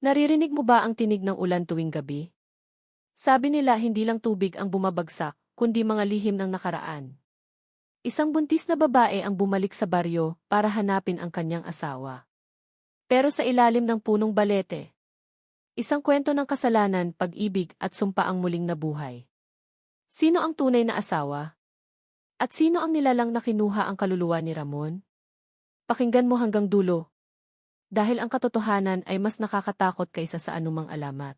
Naririnig mo ba ang tinig ng ulan tuwing gabi? Sabi nila hindi lang tubig ang bumabagsak, kundi mga lihim ng nakaraan. Isang buntis na babae ang bumalik sa baryo para hanapin ang kanyang asawa. Pero sa ilalim ng punong balete, isang kwento ng kasalanan, pag-ibig at sumpa ang muling nabuhay. Sino ang tunay na asawa? At sino ang nilalang na kinuha ang kaluluwa ni Ramon? Pakinggan mo hanggang dulo. Dahil ang katotohanan ay mas nakakatakot kaysa sa anumang alamat.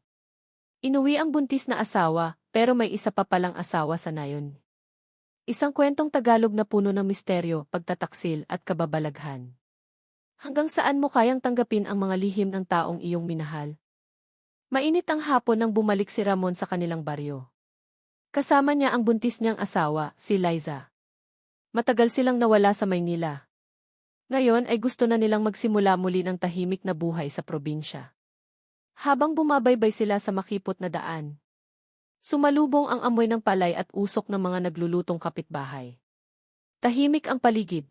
Inuwi ang buntis na asawa, pero may isa pa palang asawa sa nayon. Isang kwentong Tagalog na puno ng misteryo, pagtataksil at kababalaghan. Hanggang saan mo kayang tanggapin ang mga lihim ng taong iyong minahal? Mainit ang hapon nang bumalik si Ramon sa kanilang baryo. Kasama niya ang buntis niyang asawa, si Liza. Matagal silang nawala sa Maynila. Ngayon ay gusto na nilang magsimula muli ng tahimik na buhay sa probinsya. Habang bumabaybay sila sa makipot na daan, Sumalubong ang amoy ng palay at usok ng mga naglulutong kapitbahay. Tahimik ang paligid.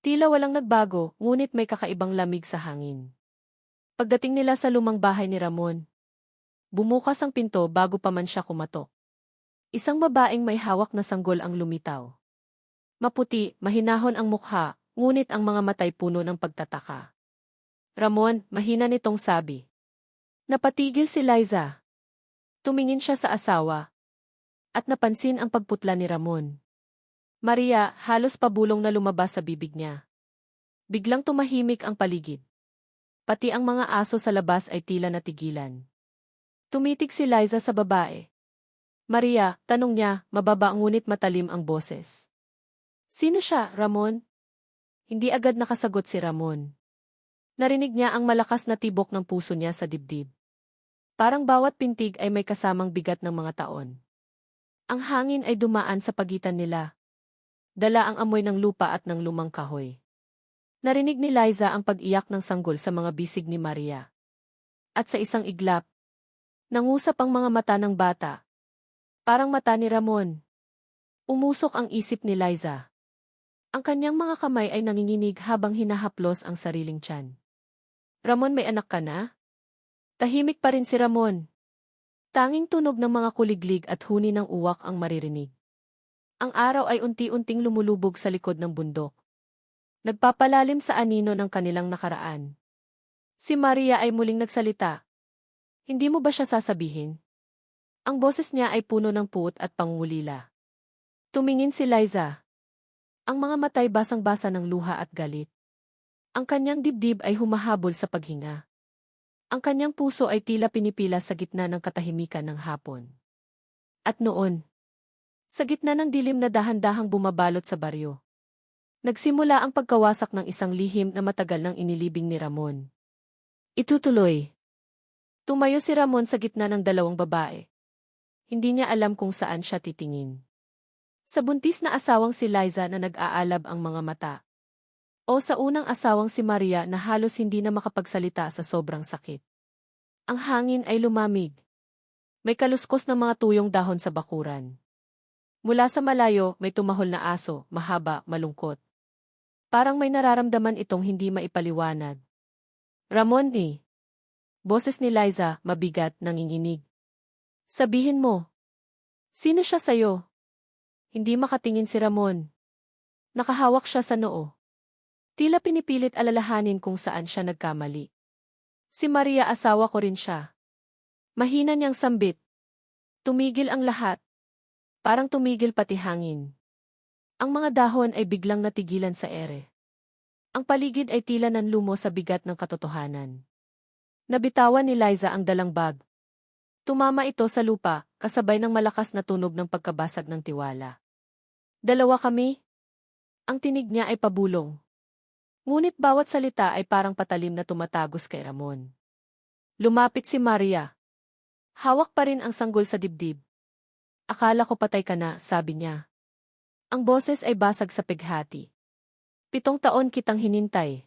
Tila walang nagbago, ngunit may kakaibang lamig sa hangin. Pagdating nila sa lumang bahay ni Ramon, bumukas ang pinto bago pa man siya kumatok. Isang babaeng may hawak na sanggol ang lumitaw. Maputi, mahinahon ang mukha, ngunit ang mga matay puno ng pagtataka. Ramon, mahina nitong sabi. Napatigil si Liza. Tumingin siya sa asawa. At napansin ang pagputla ni Ramon. Maria, halos pabulong na lumabas sa bibig niya. Biglang tumahimik ang paligid. Pati ang mga aso sa labas ay tila natigilan. Tumitig si Liza sa babae. Maria, tanong niya, mababa ngunit matalim ang boses. Sino siya, Ramon? Hindi agad nakasagot si Ramon. Narinig niya ang malakas na tibok ng puso niya sa dibdib. Parang bawat pintig ay may kasamang bigat ng mga taon. Ang hangin ay dumaan sa pagitan nila. Dala ang amoy ng lupa at ng lumang kahoy. Narinig ni Liza ang pag-iyak ng sanggol sa mga bisig ni Maria. At sa isang iglap, nangusap ang mga mata ng bata. Parang mata ni Ramon. Umusok ang isip ni Liza. Ang kanyang mga kamay ay nanginginig habang hinahaplos ang sariling tiyan. Ramon may anak ka na? Tahimik pa rin si Ramon. Tanging tunog ng mga kuliglig at huni ng uwak ang maririnig. Ang araw ay unti-unting lumulubog sa likod ng bundok. Nagpapalalim sa anino ng kanilang nakaraan. Si Maria ay muling nagsalita. Hindi mo ba siya sasabihin? Ang boses niya ay puno ng puot at pangulila. Tumingin si Liza. Ang mga matay basang-basa ng luha at galit. Ang kanyang dibdib ay humahabol sa paghinga. Ang kanyang puso ay tila pinipila sa gitna ng katahimikan ng hapon. At noon, sa gitna ng dilim na dahan-dahang bumabalot sa baryo, nagsimula ang pagkawasak ng isang lihim na matagal nang inilibing ni Ramon. Itutuloy. Tumayo si Ramon sa gitna ng dalawang babae. Hindi niya alam kung saan siya titingin. Sa buntis na asawang si Liza na nag-aalab ang mga mata, o sa unang asawang si Maria na halos hindi na makapagsalita sa sobrang sakit. Ang hangin ay lumamig. May kaluskos ng mga tuyong dahon sa bakuran. Mula sa malayo, may tumahol na aso, mahaba, malungkot. Parang may nararamdaman itong hindi maipaliwanag. Ramon eh. Boses ni Liza, mabigat, nanginginig. Sabihin mo. Sino siya sa'yo? Hindi makatingin si Ramon. Nakahawak siya sa noo. Tila pinipilit alalahanin kung saan siya nagkamali. Si Maria asawa ko rin siya. Mahina niyang sambit. Tumigil ang lahat. Parang tumigil pati hangin. Ang mga dahon ay biglang natigilan sa ere. Ang paligid ay tila nanlumo sa bigat ng katotohanan. Nabitawan ni Liza ang dalang bag. Tumama ito sa lupa, kasabay ng malakas na tunog ng pagkabasag ng tiwala. Dalawa kami? Ang tinig niya ay pabulong. Ngunit bawat salita ay parang patalim na tumatagos kay Ramon. Lumapit si Maria. Hawak pa rin ang sanggol sa dibdib. Akala ko patay ka na, sabi niya. Ang boses ay basag sa pighati. Pitong taon kitang hinintay.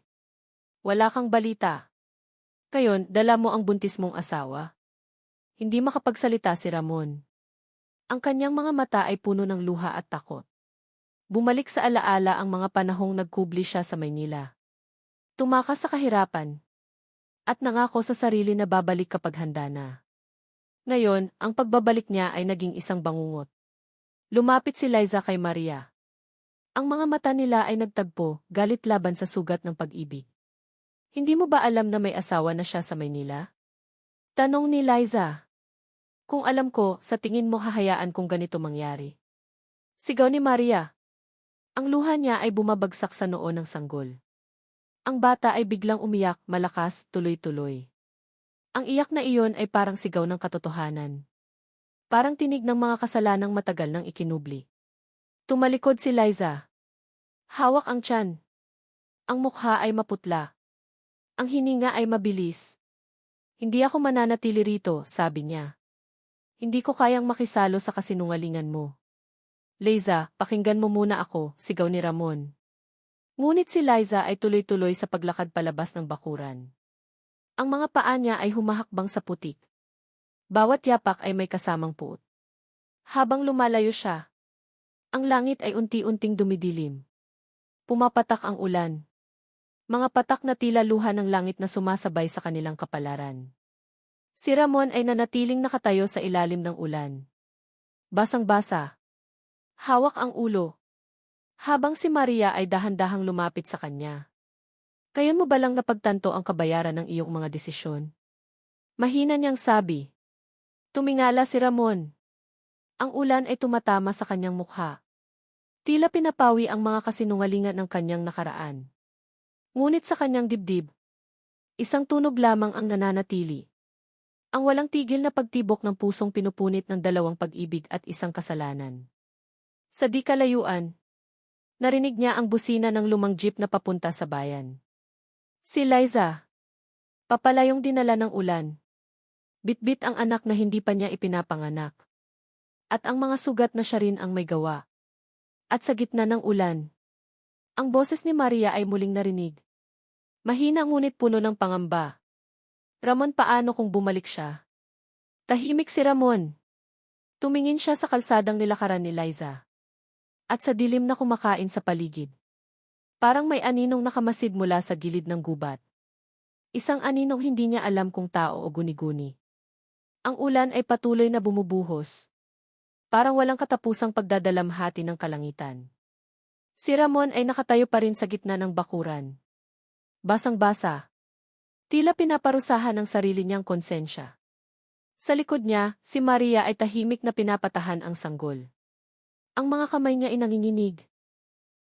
Wala kang balita. Kayon, dala mo ang buntis mong asawa. Hindi makapagsalita si Ramon. Ang kanyang mga mata ay puno ng luha at takot. Bumalik sa alaala ang mga panahong nagkubli siya sa Maynila. Tumakas sa kahirapan. At nangako sa sarili na babalik kapag handa na. Ngayon, ang pagbabalik niya ay naging isang bangungot. Lumapit si Liza kay Maria. Ang mga mata nila ay nagtagpo, galit laban sa sugat ng pag-ibig. Hindi mo ba alam na may asawa na siya sa Maynila? Tanong ni Liza. Kung alam ko, sa tingin mo hahayaan kung ganito mangyari. Sigaw ni Maria. Ang luha niya ay bumabagsak sa noo ng sanggol. Ang bata ay biglang umiyak, malakas, tuloy-tuloy. Ang iyak na iyon ay parang sigaw ng katotohanan. Parang tinig ng mga kasalanang matagal nang ikinubli. Tumalikod si Liza. Hawak ang tiyan. Ang mukha ay maputla. Ang hininga ay mabilis. Hindi ako mananatili rito, sabi niya. Hindi ko kayang makisalo sa kasinungalingan mo. Liza, pakinggan mo muna ako, sigaw ni Ramon. Ngunit si Liza ay tuloy-tuloy sa paglakad palabas ng bakuran. Ang mga paa niya ay humahakbang sa putik. Bawat yapak ay may kasamang puot. Habang lumalayo siya, ang langit ay unti-unting dumidilim. Pumapatak ang ulan. Mga patak na tila luha ng langit na sumasabay sa kanilang kapalaran. Si Ramon ay nanatiling nakatayo sa ilalim ng ulan. Basang-basa. Hawak ang ulo, habang si Maria ay dahan-dahang lumapit sa kanya. Kaya mo ba lang napagtanto ang kabayaran ng iyong mga desisyon? Mahina niyang sabi. Tumingala si Ramon. Ang ulan ay tumatama sa kanyang mukha. Tila pinapawi ang mga kasinungalingan ng kanyang nakaraan. Ngunit sa kanyang dibdib, isang tunog lamang ang nananatili. Ang walang tigil na pagtibok ng pusong pinupunit ng dalawang pag-ibig at isang kasalanan. Sa di kalayuan, Narinig niya ang busina ng lumang jeep na papunta sa bayan. Si Liza. Papalayong dinala ng ulan. Bitbit ang anak na hindi pa niya ipinapanganak. At ang mga sugat na siya rin ang may gawa. At sa gitna ng ulan, ang boses ni Maria ay muling narinig. Mahina ngunit puno ng pangamba. Ramon paano kung bumalik siya? Tahimik si Ramon. Tumingin siya sa kalsadang nilakaran ni Liza at sa dilim na kumakain sa paligid. Parang may aninong nakamasid mula sa gilid ng gubat. Isang aninong hindi niya alam kung tao o guni-guni. Ang ulan ay patuloy na bumubuhos. Parang walang katapusang pagdadalamhati ng kalangitan. Si Ramon ay nakatayo pa rin sa gitna ng bakuran. Basang-basa. Tila pinaparusahan ng sarili niyang konsensya. Sa likod niya, si Maria ay tahimik na pinapatahan ang sanggol. Ang mga kamay niya ay nanginginig.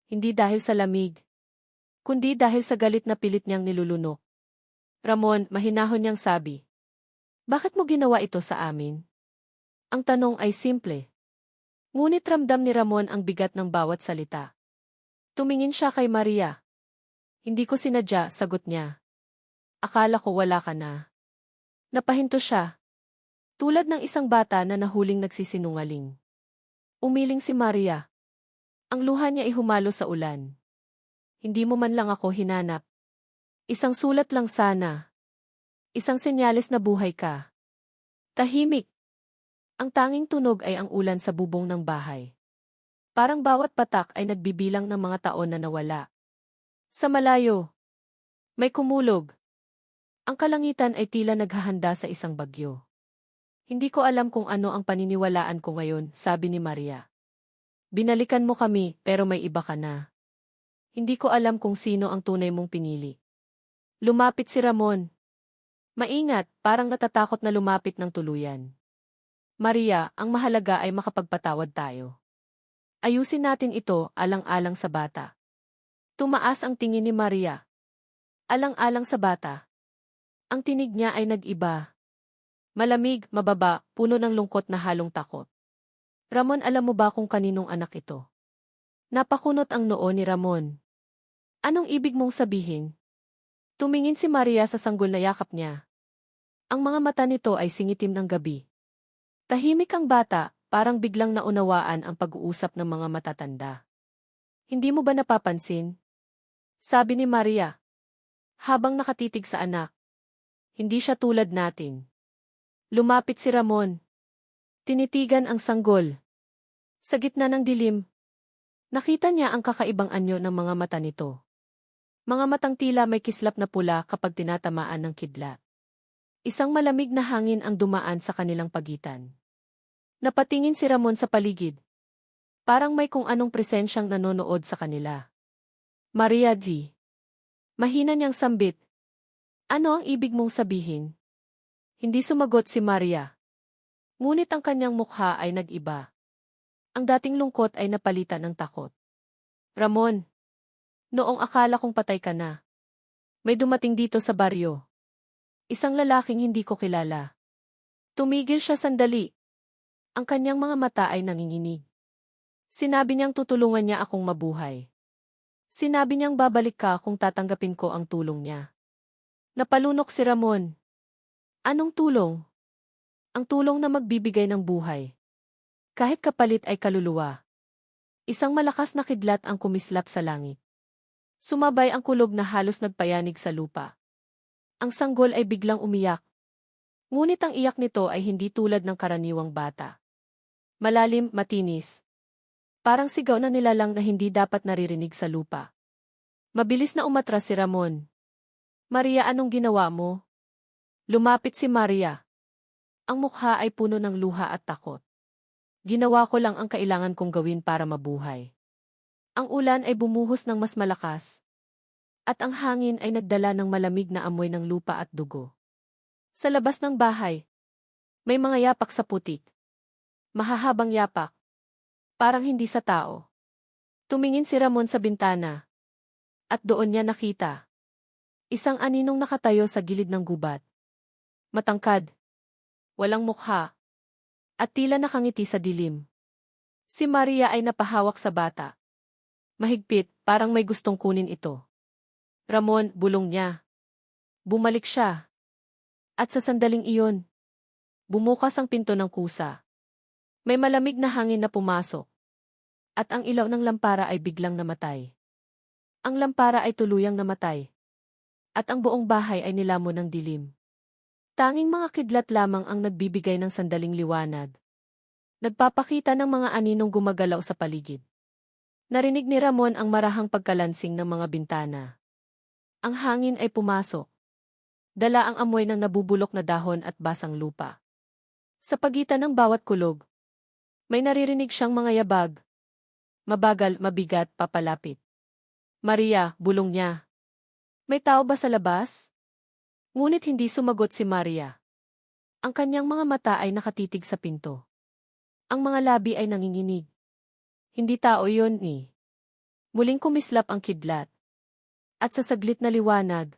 Hindi dahil sa lamig, kundi dahil sa galit na pilit niyang nilulunok. Ramon, mahinahon niyang sabi. Bakit mo ginawa ito sa amin? Ang tanong ay simple. Ngunit ramdam ni Ramon ang bigat ng bawat salita. Tumingin siya kay Maria. Hindi ko sinadya, sagot niya. Akala ko wala ka na. Napahinto siya. Tulad ng isang bata na nahuling nagsisinungaling. Umiling si Maria. Ang luha niya ay humalo sa ulan. Hindi mo man lang ako hinanap. Isang sulat lang sana. Isang senyales na buhay ka. Tahimik. Ang tanging tunog ay ang ulan sa bubong ng bahay. Parang bawat patak ay nagbibilang ng mga taon na nawala. Sa malayo, may kumulog. Ang kalangitan ay tila naghahanda sa isang bagyo. Hindi ko alam kung ano ang paniniwalaan ko ngayon, sabi ni Maria. Binalikan mo kami, pero may iba ka na. Hindi ko alam kung sino ang tunay mong pinili. Lumapit si Ramon. Maingat, parang natatakot na lumapit ng tuluyan. Maria, ang mahalaga ay makapagpatawad tayo. Ayusin natin ito, alang-alang sa bata. Tumaas ang tingin ni Maria. Alang-alang sa bata. Ang tinig niya ay nag-iba, Malamig, mababa, puno ng lungkot na halong takot. Ramon alam mo ba kung kaninong anak ito? Napakunot ang noo ni Ramon. Anong ibig mong sabihin? Tumingin si Maria sa sanggol na yakap niya. Ang mga mata nito ay singitim ng gabi. Tahimik ang bata, parang biglang naunawaan ang pag-uusap ng mga matatanda. Hindi mo ba napapansin? Sabi ni Maria. Habang nakatitig sa anak. Hindi siya tulad natin. Lumapit si Ramon. Tinitigan ang sanggol. Sa gitna ng dilim, nakita niya ang kakaibang anyo ng mga mata nito. Mga matang tila may kislap na pula kapag tinatamaan ng kidlat. Isang malamig na hangin ang dumaan sa kanilang pagitan. Napatingin si Ramon sa paligid. Parang may kung anong presensyang nanonood sa kanila. Maria D. Mahina niyang sambit. Ano ang ibig mong sabihin? Hindi sumagot si Maria. Ngunit ang kanyang mukha ay nag-iba. Ang dating lungkot ay napalitan ng takot. Ramon. Noong akala kong patay ka na. May dumating dito sa baryo. Isang lalaking hindi ko kilala. Tumigil siya sandali. Ang kanyang mga mata ay nanginginig. Sinabi niyang tutulungan niya akong mabuhay. Sinabi niyang babalik ka kung tatanggapin ko ang tulong niya. Napalunok si Ramon. Anong tulong? Ang tulong na magbibigay ng buhay. Kahit kapalit ay kaluluwa. Isang malakas na kidlat ang kumislap sa langit. Sumabay ang kulog na halos nagpayanig sa lupa. Ang sanggol ay biglang umiyak. Ngunit ang iyak nito ay hindi tulad ng karaniwang bata. Malalim, matinis. Parang sigaw na nilalang na hindi dapat naririnig sa lupa. Mabilis na umatras si Ramon. Maria, anong ginawa mo? Lumapit si Maria. Ang mukha ay puno ng luha at takot. Ginawa ko lang ang kailangan kong gawin para mabuhay. Ang ulan ay bumuhos ng mas malakas, at ang hangin ay nagdala ng malamig na amoy ng lupa at dugo. Sa labas ng bahay, may mga yapak sa putik. Mahahabang yapak. Parang hindi sa tao. Tumingin si Ramon sa bintana. At doon niya nakita. Isang aninong nakatayo sa gilid ng gubat. Matangkad. Walang mukha. At tila nakangiti sa dilim. Si Maria ay napahawak sa bata. Mahigpit, parang may gustong kunin ito. Ramon, bulong niya. Bumalik siya. At sa sandaling iyon, bumukas ang pinto ng kusa. May malamig na hangin na pumasok. At ang ilaw ng lampara ay biglang namatay. Ang lampara ay tuluyang namatay. At ang buong bahay ay nilamon ng dilim. Tanging mga kidlat lamang ang nagbibigay ng sandaling liwanag. Nagpapakita ng mga aninong gumagalaw sa paligid. Narinig ni Ramon ang marahang pagkalansing ng mga bintana. Ang hangin ay pumasok. Dala ang amoy ng nabubulok na dahon at basang lupa. Sa pagitan ng bawat kulog, may naririnig siyang mga yabag. Mabagal, mabigat, papalapit. Maria, bulong niya. May tao ba sa labas? Ngunit hindi sumagot si Maria. Ang kanyang mga mata ay nakatitig sa pinto. Ang mga labi ay nanginginig. Hindi tao yon ni. Muling kumislap ang kidlat at sa saglit na liwanag.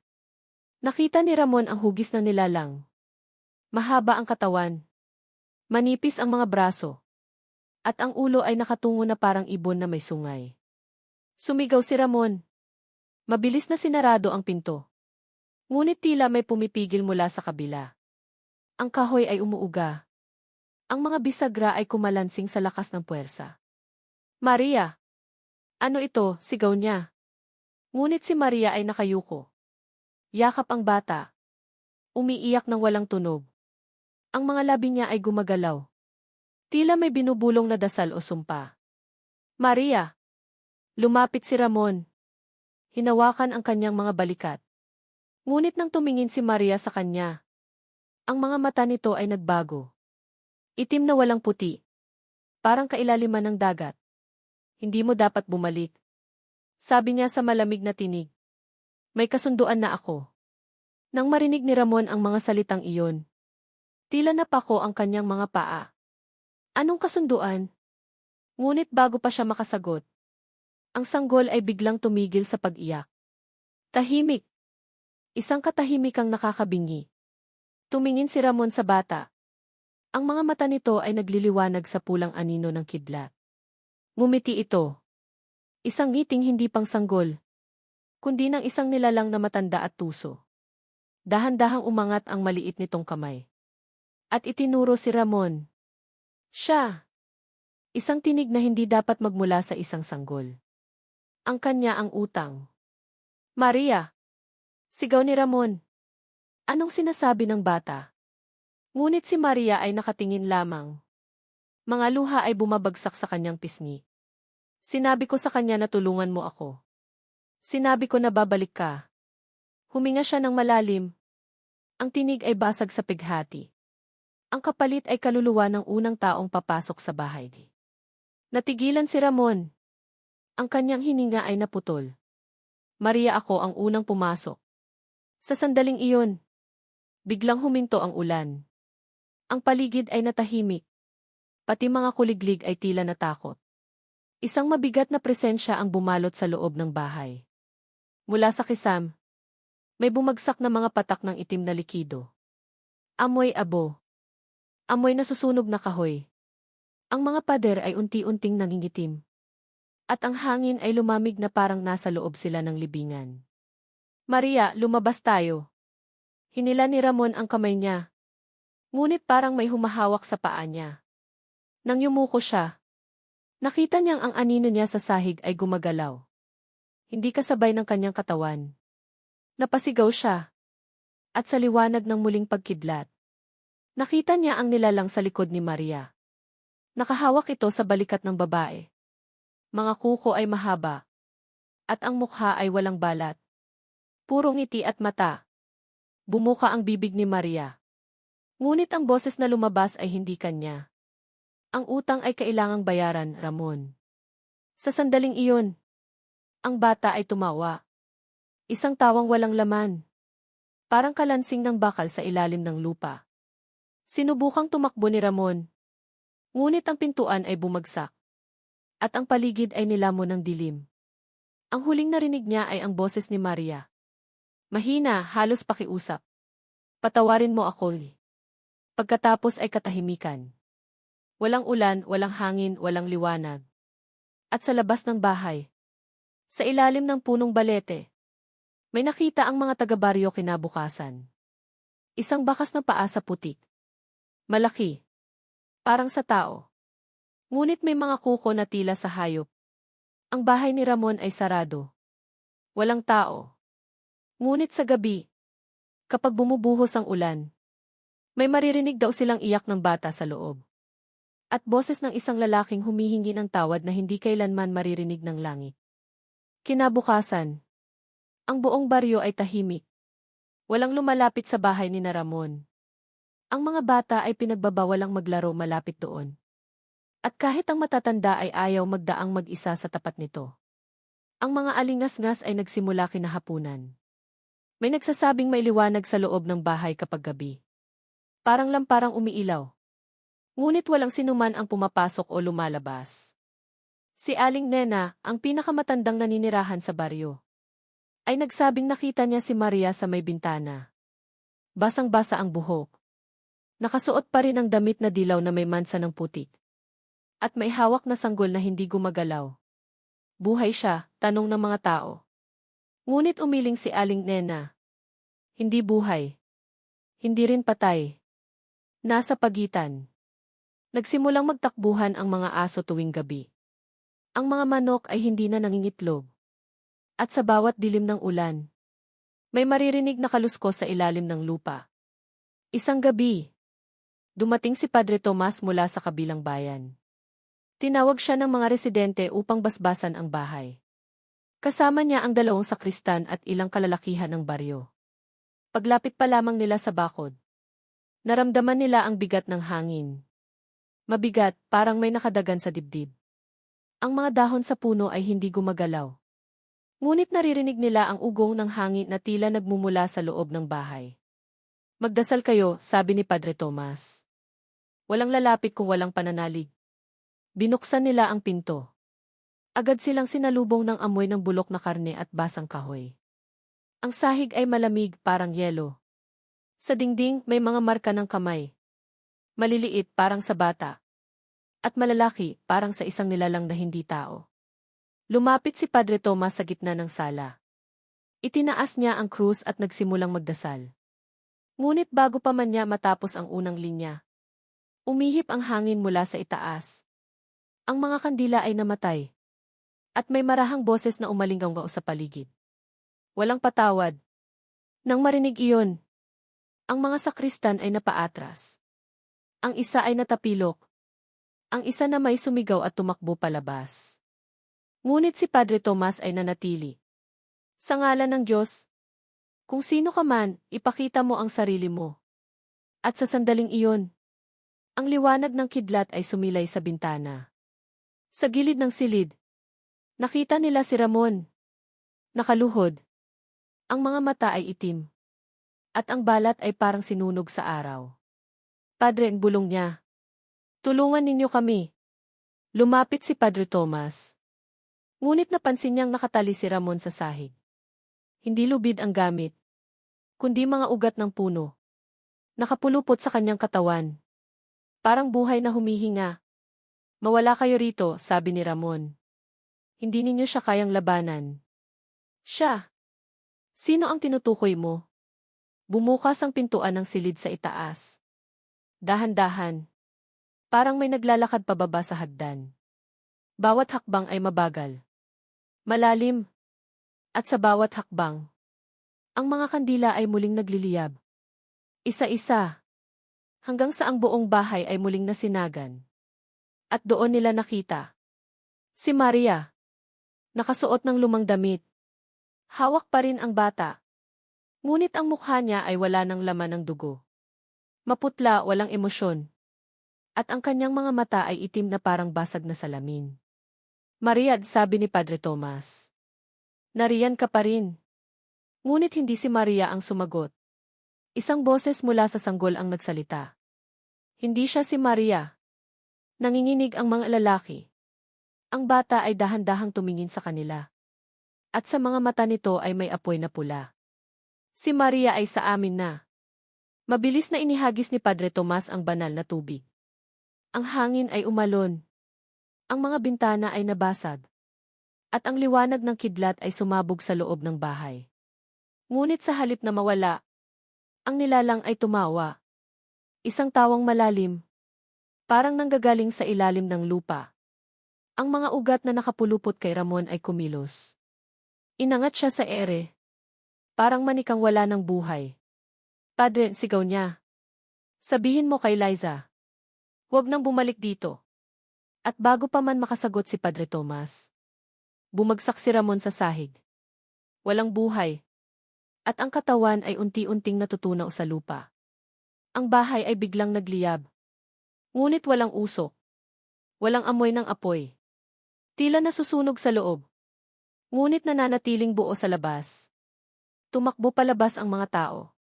Nakita ni Ramon ang hugis ng nilalang. Mahaba ang katawan. Manipis ang mga braso. At ang ulo ay nakatungo na parang ibon na may sungay. Sumigaw si Ramon. Mabilis na sinarado ang pinto. Ngunit tila may pumipigil mula sa kabila. Ang kahoy ay umuuga. Ang mga bisagra ay kumalansing sa lakas ng puwersa. Maria! Ano ito? Sigaw niya. Ngunit si Maria ay nakayuko. Yakap ang bata. Umiiyak ng walang tunog. Ang mga labi niya ay gumagalaw. Tila may binubulong na dasal o sumpa. Maria! Lumapit si Ramon. Hinawakan ang kanyang mga balikat. Ngunit nang tumingin si Maria sa kanya, ang mga mata nito ay nagbago. Itim na walang puti. Parang kailaliman ng dagat. Hindi mo dapat bumalik. Sabi niya sa malamig na tinig. May kasunduan na ako. Nang marinig ni Ramon ang mga salitang iyon, tila napako ang kanyang mga paa. Anong kasunduan? Ngunit bago pa siya makasagot, ang sanggol ay biglang tumigil sa pag-iyak. Tahimik. Isang katahimikang nakakabingi. Tumingin si Ramon sa bata. Ang mga mata nito ay nagliliwanag sa pulang anino ng kidlat. Ngumiti ito. Isang ngiting hindi pang sanggol, kundi ng isang nilalang na matanda at tuso. Dahan-dahang umangat ang maliit nitong kamay. At itinuro si Ramon. Siya. Isang tinig na hindi dapat magmula sa isang sanggol. Ang kanya ang utang. Maria. Sigaw ni Ramon. Anong sinasabi ng bata? Ngunit si Maria ay nakatingin lamang. Mga luha ay bumabagsak sa kanyang pisngi. Sinabi ko sa kanya na tulungan mo ako. Sinabi ko na babalik ka. Huminga siya ng malalim. Ang tinig ay basag sa pighati. Ang kapalit ay kaluluwa ng unang taong papasok sa bahay. Natigilan si Ramon. Ang kanyang hininga ay naputol. Maria ako ang unang pumasok. Sa sandaling iyon, biglang huminto ang ulan. Ang paligid ay natahimik. Pati mga kuliglig ay tila natakot. Isang mabigat na presensya ang bumalot sa loob ng bahay. Mula sa kisam, may bumagsak na mga patak ng itim na likido. Amoy abo. Amoy na susunog na kahoy. Ang mga pader ay unti-unting nangingitim. At ang hangin ay lumamig na parang nasa loob sila ng libingan. Maria, lumabas tayo. Hinila ni Ramon ang kamay niya. Ngunit parang may humahawak sa paa niya. Nang yumuko siya, nakita niyang ang anino niya sa sahig ay gumagalaw. Hindi kasabay ng kanyang katawan. Napasigaw siya. At sa liwanag ng muling pagkidlat, nakita niya ang nilalang sa likod ni Maria. Nakahawak ito sa balikat ng babae. Mga kuko ay mahaba. At ang mukha ay walang balat. Puro ngiti at mata. Bumuka ang bibig ni Maria. Ngunit ang boses na lumabas ay hindi kanya. Ang utang ay kailangang bayaran, Ramon. Sa sandaling iyon, ang bata ay tumawa. Isang tawang walang laman. Parang kalansing ng bakal sa ilalim ng lupa. Sinubukang tumakbo ni Ramon. Ngunit ang pintuan ay bumagsak. At ang paligid ay nilamon ng dilim. Ang huling narinig niya ay ang boses ni Maria. Mahina, halos pakiusap. Patawarin mo ako, Lee. Pagkatapos ay katahimikan. Walang ulan, walang hangin, walang liwanag. At sa labas ng bahay, sa ilalim ng punong balete, may nakita ang mga taga-baryo kinabukasan. Isang bakas na paa sa putik. Malaki. Parang sa tao. Ngunit may mga kuko na tila sa hayop. Ang bahay ni Ramon ay sarado. Walang tao. Ngunit sa gabi, kapag bumubuhos ang ulan, may maririnig daw silang iyak ng bata sa loob. At boses ng isang lalaking humihingi ng tawad na hindi kailanman maririnig ng langit. Kinabukasan, ang buong baryo ay tahimik. Walang lumalapit sa bahay ni na Ramon. Ang mga bata ay pinagbabawalang maglaro malapit doon. At kahit ang matatanda ay ayaw magdaang mag-isa sa tapat nito. Ang mga alingas-ngas ay nagsimula kinahapunan. May nagsasabing may liwanag sa loob ng bahay kapag gabi. Parang lamparang umiilaw. Ngunit walang sinuman ang pumapasok o lumalabas. Si Aling Nena, ang pinakamatandang naninirahan sa baryo, ay nagsabing nakita niya si Maria sa may bintana. Basang-basa ang buhok. Nakasuot pa rin ang damit na dilaw na may mansa ng putik. At may hawak na sanggol na hindi gumagalaw. Buhay siya, tanong ng mga tao. Ngunit umiling si Aling Nena. Hindi buhay. Hindi rin patay. Nasa pagitan. Nagsimulang magtakbuhan ang mga aso tuwing gabi. Ang mga manok ay hindi na nangingitlog. At sa bawat dilim ng ulan, may maririnig na kalusko sa ilalim ng lupa. Isang gabi, dumating si Padre Tomas mula sa kabilang bayan. Tinawag siya ng mga residente upang basbasan ang bahay. Kasama niya ang dalawang sakristan at ilang kalalakihan ng baryo. Paglapit pa lamang nila sa bakod. Naramdaman nila ang bigat ng hangin. Mabigat, parang may nakadagan sa dibdib. Ang mga dahon sa puno ay hindi gumagalaw. Ngunit naririnig nila ang ugong ng hangin na tila nagmumula sa loob ng bahay. Magdasal kayo, sabi ni Padre Tomas. Walang lalapit kung walang pananalig. Binuksan nila ang pinto. Agad silang sinalubong ng amoy ng bulok na karne at basang kahoy. Ang sahig ay malamig parang yelo. Sa dingding may mga marka ng kamay. Maliliit parang sa bata. At malalaki parang sa isang nilalang na hindi tao. Lumapit si Padre Tomas sa gitna ng sala. Itinaas niya ang krus at nagsimulang magdasal. Ngunit bago pa man niya matapos ang unang linya, umihip ang hangin mula sa itaas. Ang mga kandila ay namatay. At may marahang boses na umalinggaw sa paligid. Walang patawad. Nang marinig iyon, ang mga sakristan ay napaatras. Ang isa ay natapilok. Ang isa na may sumigaw at tumakbo palabas. Ngunit si Padre Tomas ay nanatili. Sa ngalan ng Diyos, kung sino ka man, ipakita mo ang sarili mo. At sa sandaling iyon, ang liwanag ng kidlat ay sumilay sa bintana. Sa gilid ng silid, nakita nila si Ramon. Nakaluhod. Ang mga mata ay itim. At ang balat ay parang sinunog sa araw. Padre ang bulong niya. Tulungan ninyo kami. Lumapit si Padre Thomas. Ngunit napansin niyang nakatali si Ramon sa sahig. Hindi lubid ang gamit, kundi mga ugat ng puno. Nakapulupot sa kanyang katawan. Parang buhay na humihinga. Mawala kayo rito, sabi ni Ramon. Hindi ninyo siya kayang labanan. Siya. Sino ang tinutukoy mo? Bumukas ang pintuan ng silid sa itaas. Dahan-dahan. Parang may naglalakad pababa sa hagdan. Bawat hakbang ay mabagal. Malalim. At sa bawat hakbang, ang mga kandila ay muling nagliliyab. Isa-isa. Hanggang sa ang buong bahay ay muling nasinagan. At doon nila nakita. Si Maria. Nakasuot ng lumang damit. Hawak pa rin ang bata. Ngunit ang mukha niya ay wala ng laman ng dugo. Maputla, walang emosyon. At ang kanyang mga mata ay itim na parang basag na salamin. Mariad, sabi ni Padre Tomas. Nariyan ka pa rin. Ngunit hindi si Maria ang sumagot. Isang boses mula sa sanggol ang nagsalita. Hindi siya si Maria. Nanginginig ang mga lalaki. Ang bata ay dahan-dahang tumingin sa kanila. At sa mga mata nito ay may apoy na pula. Si Maria ay sa amin na. Mabilis na inihagis ni Padre Tomas ang banal na tubig. Ang hangin ay umalon. Ang mga bintana ay nabasag. At ang liwanag ng kidlat ay sumabog sa loob ng bahay. Ngunit sa halip na mawala, ang nilalang ay tumawa. Isang tawang malalim. Parang nanggagaling sa ilalim ng lupa. Ang mga ugat na nakapulupot kay Ramon ay kumilos. Inangat siya sa ere. Parang manikang wala ng buhay. Padre, sigaw niya. Sabihin mo kay Liza. Huwag nang bumalik dito. At bago pa man makasagot si Padre Tomas, bumagsak si Ramon sa sahig. Walang buhay. At ang katawan ay unti-unting natutunaw sa lupa. Ang bahay ay biglang nagliyab. Ngunit walang usok. Walang amoy ng apoy. Tila nasusunog sa loob. Ngunit nananatiling buo sa labas. Tumakbo palabas ang mga tao.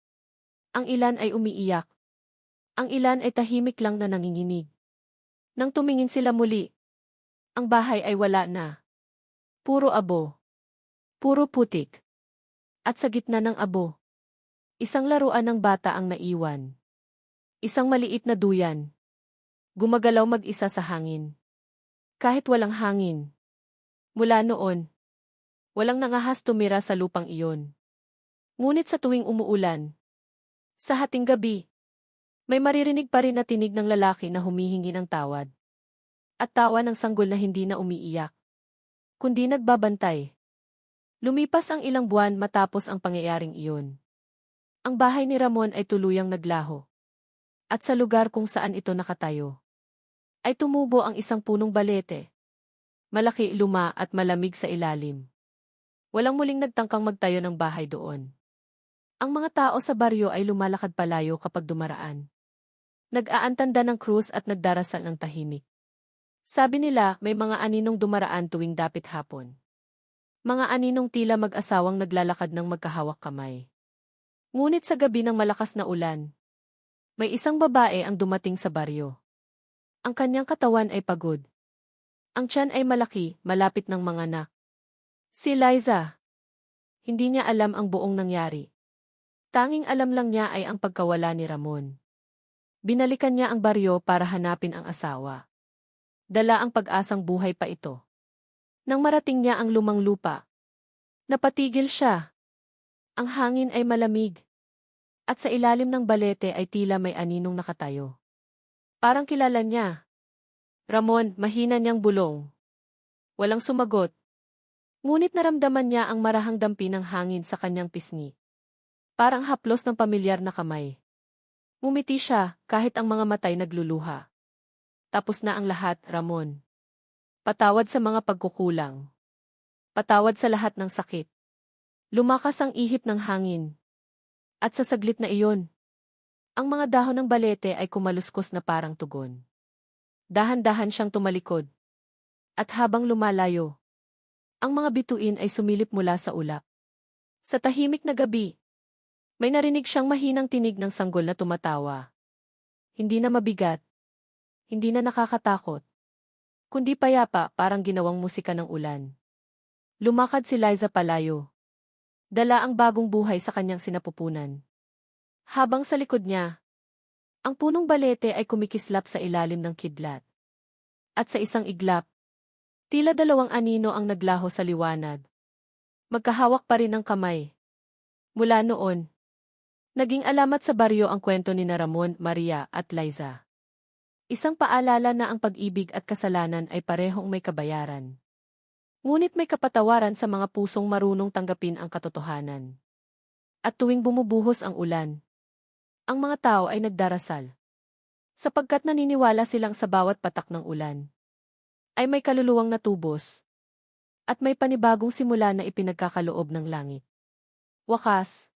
Ang ilan ay umiiyak. Ang ilan ay tahimik lang na nanginginig. Nang tumingin sila muli, ang bahay ay wala na. Puro abo. Puro putik. At sa gitna ng abo, isang laruan ng bata ang naiwan. Isang maliit na duyan. Gumagalaw mag-isa sa hangin. Kahit walang hangin. Mula noon, walang nangahas tumira sa lupang iyon. Ngunit sa tuwing umuulan, sa hating gabi, may maririnig pa rin na tinig ng lalaki na humihingi ng tawad. At tawa ng sanggol na hindi na umiiyak. Kundi nagbabantay. Lumipas ang ilang buwan matapos ang pangyayaring iyon. Ang bahay ni Ramon ay tuluyang naglaho. At sa lugar kung saan ito nakatayo, ay tumubo ang isang punong balete. Malaki, luma at malamig sa ilalim. Walang muling nagtangkang magtayo ng bahay doon. Ang mga tao sa baryo ay lumalakad palayo kapag dumaraan. Nag-aantanda ng krus at nagdarasal ng tahimik. Sabi nila may mga aninong dumaraan tuwing dapit hapon. Mga aninong tila mag-asawang naglalakad ng magkahawak kamay. Ngunit sa gabi ng malakas na ulan, may isang babae ang dumating sa baryo. Ang kanyang katawan ay pagod. Ang tiyan ay malaki, malapit ng mga anak. Si Liza. Hindi niya alam ang buong nangyari. Tanging alam lang niya ay ang pagkawala ni Ramon. Binalikan niya ang baryo para hanapin ang asawa. Dala ang pag-asang buhay pa ito. Nang marating niya ang lumang lupa, napatigil siya. Ang hangin ay malamig. At sa ilalim ng balete ay tila may aninong nakatayo. Parang kilala niya. Ramon, mahina niyang bulong. Walang sumagot. Ngunit naramdaman niya ang marahang dampi ng hangin sa kanyang pisngi. Parang haplos ng pamilyar na kamay. Mumiti siya kahit ang mga matay nagluluha. Tapos na ang lahat, Ramon. Patawad sa mga pagkukulang. Patawad sa lahat ng sakit. Lumakas ang ihip ng hangin. At sa saglit na iyon, ang mga dahon ng balete ay kumaluskos na parang tugon. Dahan-dahan siyang tumalikod. At habang lumalayo, ang mga bituin ay sumilip mula sa ulap. Sa tahimik na gabi, may narinig siyang mahinang tinig ng sanggol na tumatawa. Hindi na mabigat. Hindi na nakakatakot. Kundi payapa parang ginawang musika ng ulan. Lumakad si Liza palayo. Dala ang bagong buhay sa kanyang sinapupunan. Habang sa likod niya, ang punong balete ay kumikislap sa ilalim ng kidlat. At sa isang iglap, tila dalawang anino ang naglaho sa liwanag. Magkahawak pa rin ang kamay. Mula noon, naging alamat sa baryo ang kwento ni Ramon, Maria at Liza. Isang paalala na ang pag-ibig at kasalanan ay parehong may kabayaran. Ngunit may kapatawaran sa mga pusong marunong tanggapin ang katotohanan. At tuwing bumubuhos ang ulan, ang mga tao ay nagdarasal. Sapagkat naniniwala silang sa bawat patak ng ulan, ay may kaluluwang natubos, at may panibagong simula na ipinagkakaloob ng langit. Wakas,